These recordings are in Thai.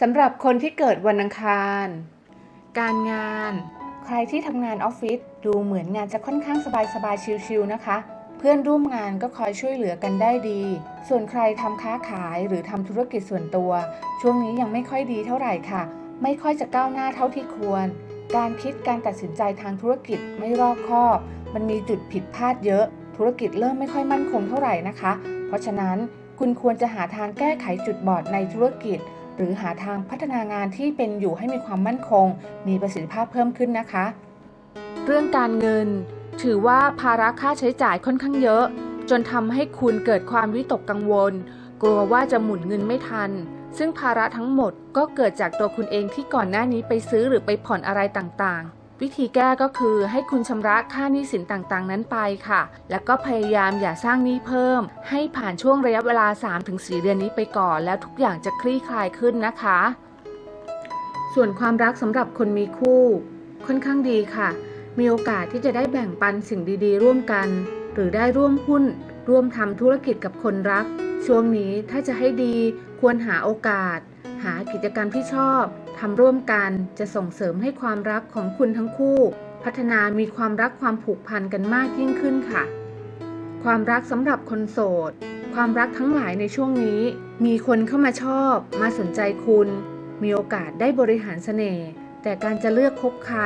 สำหรับคนที่เกิดวันอังคาร การงาน ใครที่ทำงานออฟฟิศดูเหมือนงานจะค่อนข้างสบายๆชิลๆนะคะ เพื่อนร่วมงานก็คอยช่วยเหลือกันได้ดี ส่วนใครทำค้าขายหรือทำธุรกิจส่วนตัว ช่วงนี้ยังไม่ค่อยดีเท่าไหร่ค่ะ ไม่ค่อยจะก้าวหน้าเท่าที่ควร การคิดการตัดสินใจทางธุรกิจไม่รอบคอบ มันมีจุดผิดพลาดเยอะ ธุรกิจเริ่มไม่ค่อยมั่นคงเท่าไหร่นะคะ เพราะฉะนั้นคุณควรจะหาทางแก้ไขจุดบอดในธุรกิจ หรือหาทางพัฒนางานที่เป็นอยู่ให้มีความมั่นคง มีประสิทธิภาพเพิ่มขึ้นนะคะ เรื่องการเงิน ถือว่าภาระค่าใช้จ่ายค่อนข้างเยอะ จนทำให้คุณเกิดความวิตกกังวล กลัวว่าจะหมุนเงินไม่ทัน ซึ่งภาระทั้งหมดก็เกิดจากตัวคุณเองที่ก่อนหน้านี้ไปซื้อหรือไปผ่อนอะไรต่างๆ วิธีแก้ก็คือให้คุณชำระค่าหนี้สินต่างๆ นั้นไปค่ะ แล้วก็พยายามอย่าสร้างหนี้เพิ่ม ให้ผ่านช่วงระยะเวลา 3-4 เดือนนี้ไปก่อน แล้วทุกอย่างจะคลี่คลายขึ้นนะคะ ส่วนความรักสำหรับคนมีคู่ ค่อนข้างดีค่ะ มีโอกาสที่จะได้แบ่งปันสิ่งดีๆ ร่วมกัน หรือได้ร่วมหุ้น ร่วมทำธุรกิจกับคนรัก ช่วงนี้ถ้าจะให้ดีควรหาโอกาส หากิจกรรมที่ชอบ ทำร่วมกันจะส่งเสริมให้ความรักของคุณทั้งคู่ พัฒนามีความรักความผูกพันกันมากยิ่งขึ้นค่ะ ความรักสำหรับคนโสด ความรักทั้งหลายในช่วงนี้ มีคนเข้ามาชอบ มาสนใจคุณ มีโอกาสได้บริหารเสน่ห์แต่การจะเลือกคบใคร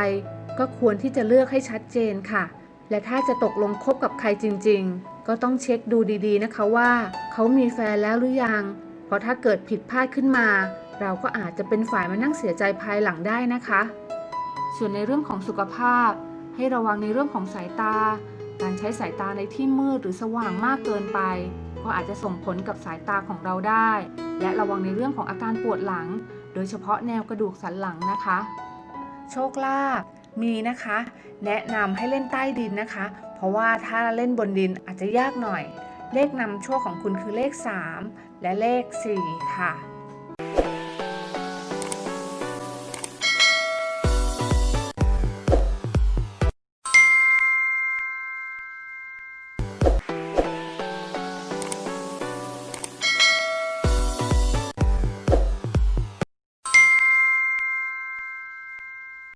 ก็ควรที่จะเลือกให้ชัดเจนค่ะ และถ้าจะตกลงคบกับใครจริง ๆ ก็ต้องเช็คดูดีๆนะคะว่า เขามีแฟนแล้วหรือยัง เพราะถ้าเกิดผิดพลาดขึ้นมา เราก็อาจจะเป็นฝ่ายมานั่งเสียใจภายหลังได้นะคะ ส่วนในเรื่องของสุขภาพ ให้ระวังในเรื่องของสายตา การใช้สายตาในที่มืดหรือสว่างมากเกินไป ก็อาจจะส่งผลกับสายตาของเราได้ และระวังในเรื่องของอาการปวดหลัง โดยเฉพาะแนวกระดูกสันหลังนะคะ โชคลาภมีนะคะ แนะนำให้เล่นใต้ดินนะคะ เพราะว่าถ้าเล่นบนดินอาจจะยากหน่อย เลขนำโชคของคุณคือเลข 3 และเลข 4 ค่ะ